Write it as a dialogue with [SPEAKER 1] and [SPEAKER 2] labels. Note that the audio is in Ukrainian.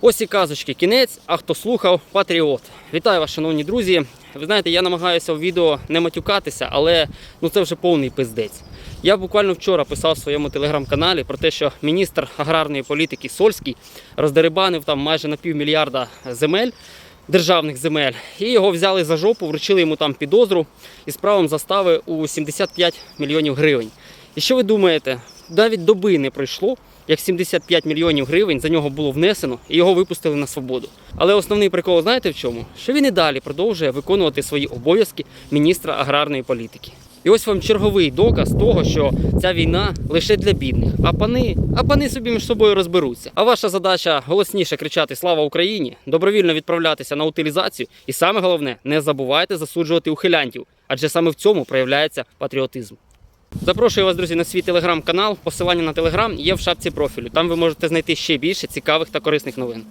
[SPEAKER 1] Ось і казочки кінець, а хто слухав, патріот. Вітаю вас, шановні друзі. Ви знаєте, я намагаюся в відео не матюкатися, але ну це вже повний пиздець. Я буквально вчора писав в своєму телеграм-каналі про те, що міністр аграрної політики Сольський роздерибанив там майже на півмільярда земель. Державних земель, і його взяли за жопу, вручили йому там підозру із правом застави у 75 мільйонів гривень. І що ви думаєте? Навіть доби не пройшло, як 75 мільйонів гривень за нього було внесено і його випустили на свободу. Але основний прикол, знаєте в чому? Що він і далі продовжує виконувати свої обов'язки міністра аграрної політики. І ось вам черговий доказ того, що ця війна лише для бідних, а пани, а пани собі між собою розберуться. А ваша задача голосніше кричати Слава Україні, добровільно відправлятися на утилізацію, і саме головне, не забувайте засуджувати ухилянтів, адже саме в цьому проявляється патріотизм. Запрошую вас, друзі, на свій телеграм-канал. Посилання на телеграм є в шапці профілю. Там ви можете знайти ще більше цікавих та корисних новин.